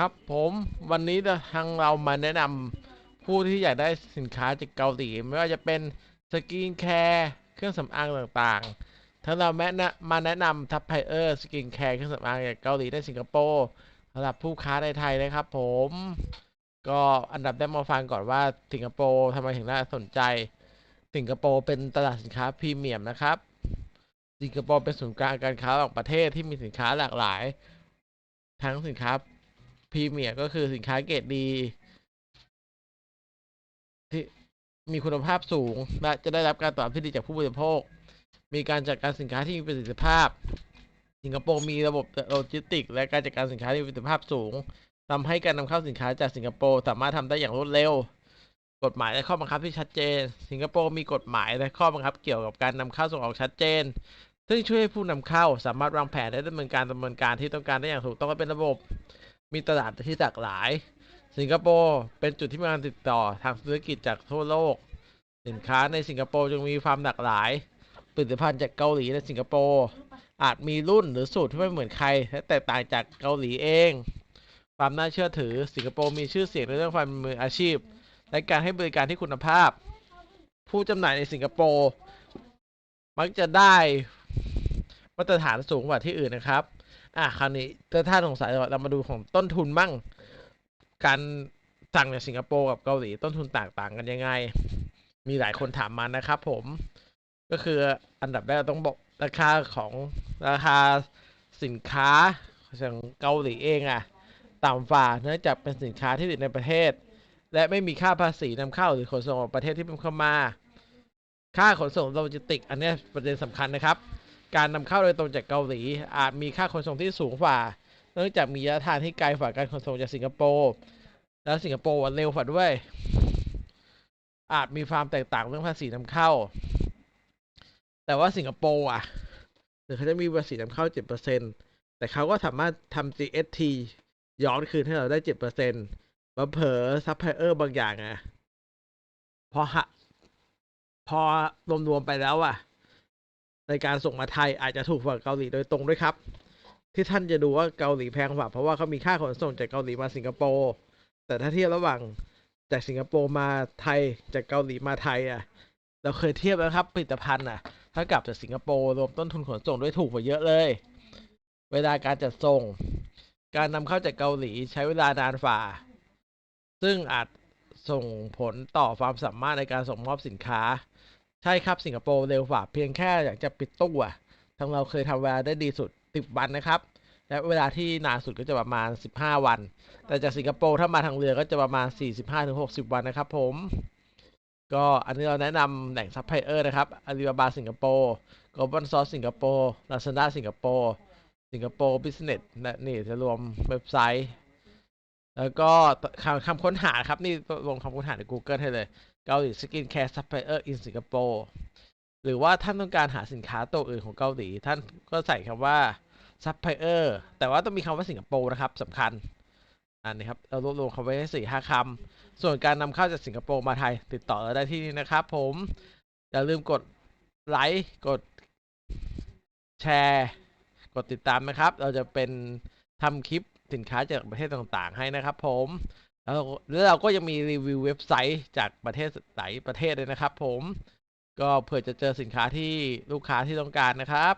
ครับผมวันนี้ทางเรามาแนะนำผู้ที่อยากได้สินค้าจากเกาหลีไม่ว่าจะเป็นสกินแคร์เครื่องสำอางต่างๆทั้งเราแม้นะมาแนะนำทัพไพเออร์สกินแคร์เครื่องสำอางจากเกาหลีในสิงคโปร์สำหรับผู้ค้าในไทยนะครับผม ก็อันดับแรกมาฟังก่อนว่าสิงคโปร์ทำไมถึงน่าสนใจ สิงคโปร์เป็นตลาดสินค้าพรีเมียมนะครับสิงคโปร์เป็นศูนย์กลางการค้าระหว่างประเทศที่มีสินค้าหลากหลาย ทั้งสินค้า พรีเมียมก็คือสินค้าเกรดดี ที่มีคุณภาพสูง และจะได้รับการตอบรับที่ดีจากผู้บริโภค มีการจัดการสินค้าที่มีประสิทธิภาพ สิงคโปร์มีระบบโลจิสติก และการจัดการสินค้าที่มีประสิทธิภาพสูงทำให้การนำเข้าสินค้าจากสิงคโปร์สามารถทำได้อย่างรวดเร็ว กฎหมายและข้อบังคับที่ชัดเจน สิงคโปร์มีกฎหมายและข้อบังคับเกี่ยวกับการนำเข้าส่งออกชัดเจน ซึ่งช่วยให้ผู้นำเข้าสามารถวางแผนและดำเนินการดำเนินการที่ต้องการได้อย่างถูกต้องและเป็นระบบ มีตลาดที่หลากหลาย สิงคโปร์เป็นจุดที่มีการติดต่อทางธุรกิจจากทั่วโลก สินค้าในสิงคโปร์จึงมีความหลากหลาย ผลิตภัณฑ์จากเกาหลีและสิงคโปร์อาจมีรุ่นหรือสูตรที่ไม่เหมือนใคร และแตกต่างจากเกาหลีเอง ความน่าเชื่อถือ สิงคโปร์มีชื่อเสียงในเรื่องความเป็นมืออาชีพ และการให้บริการที่คุณภาพ ผู้จำหน่ายในสิงคโปร์มักจะได้มาตรฐานสูงกว่าที่อื่นนะครับ อะคราวนี้ถ้าท่านสงสัยเรามาดูของต้นทุนบ้าง การสั่งจากสิงคโปร์กับเกาหลีต้นทุนต่างต่างกันยังไง มีหลายคนถามมานะครับผม ก็คืออันดับแรกต้องบอกราคาของราคาสินค้าของเกาหลีเองอะต่ำฝ่าเนื่องจากเป็นสินค้าที่ผลิตในประเทศ และไม่มีค่าภาษีนำเข้าหรือขนส่งออกประเทศที่เป็นเข้ามา ค่าขนส่งโลจิสติก อันนี้ประเด็นสำคัญนะครับ การนำเข้าโดยตรงจากเกาหลี อาจมีค่าขนส่งที่สูงกว่า เนื่องจากมีระยะทางที่ไกลกว่าการขนส่งจากสิงคโปร์แล้วสิงคโปร์เร็วกว่าด้วย อาจมีความแตกต่างเรื่องภาษีนำเข้า แต่ว่าสิงคโปร์อะถึงเขาจะมีภาษีนำเข้า7%แต่เขาก็สามารถทำ GST ย้อนคืนให้เราได้7%มาเผลอซัพพลายเออร์บางอย่างอะพอหะพอรวมๆไปแล้วอะ ในการส่งมาไทยอาจจะถูกกว่าเกาหลีโดยตรงด้วยครับ ที่ท่านจะดูว่าเกาหลีแพงกว่าเพราะว่าเขามีค่าขนส่งจากเกาหลีมาสิงคโปร์แต่ถ้าเทียบระหว่างจากสิงคโปร์มาไทยจากเกาหลีมาไทยอะ เราเคยเทียบแล้วครับผลิตภัณฑ์อะ ถ้ากลับจากสิงคโปร์รวมต้นทุนขนส่งด้วยถูกกว่าเยอะเลย เวลาการจัดส่ง การนำเข้าจากเกาหลีใช้เวลานานฝ่า ซึ่งอาจส่งผลต่อความสามารถในการส่งมอบสินค้า ใช่ครับสิงคโปร์เร็วกว่าเพียงแค่อยากจะปิดตู้อะทางเราเคยทำเวลาได้ดีสุด 10 วันนะครับ และเวลาที่นานสุดก็จะประมาณ 15 วัน แต่จากสิงคโปร์ถ้ามาทางเรือก็จะประมาณ 45-60 วันนะครับผม ก็อันนี้เราแนะนำแหล่งซัพพลายเออร์นะครับอาลีบาบาสิงคโปร์กอบอนซอสสิงคโปร์ลาซาด้าสิงคโปร์สิงคโปร์บิสเนสและนี่จะรวมเว็บไซต์ แล้วก็คำคำค้นหาครับ นี่ลงคำค้นหาใน Google ให้เลยเกาหลีสกินแคร์ซัพพลายเออร์อินสิงคโปร์หรือว่าท่านต้องการหาสินค้าตัวอื่นของเกาหลี ท่านก็ใส่คำว่าซัพพลายเออร์แต่ว่าต้องมีคำว่าสิงคโปร์นะครับสำคัญอันนี้ครับเรารวบรวมคำไว้ให้สี่ห้าคำส่วนการนำเข้าจากสิงคโปร์มาไทย ติดต่อเราได้ที่นี่นะครับผม อย่าลืมกดไลค์กดแชร์ กดติดตามนะครับ เราจะเป็นทำคลิป สินค้าจากประเทศต่างๆ ให้นะครับ ผมแล้วแล้วเราก็ยังมีรีวิวเว็บไซต์จากประเทศหลายประเทศเลยนะครับ ผม ก็เผื่อจะเจอสินค้าที่ลูกค้าที่ต้องการนะครับ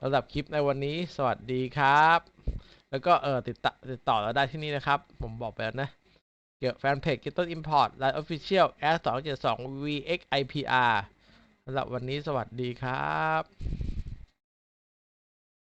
สำหรับคลิปในวันนี้สวัสดีครับ แล้วก็เออติดต่อติดต่อเราได้ที่นี่นะครับ ผมบอกไปแล้วนะ เกี่ยวแฟนเพจ Get Import และ Official S 2 7 2 VXIPR สำหรับวันนี้สวัสดีครับ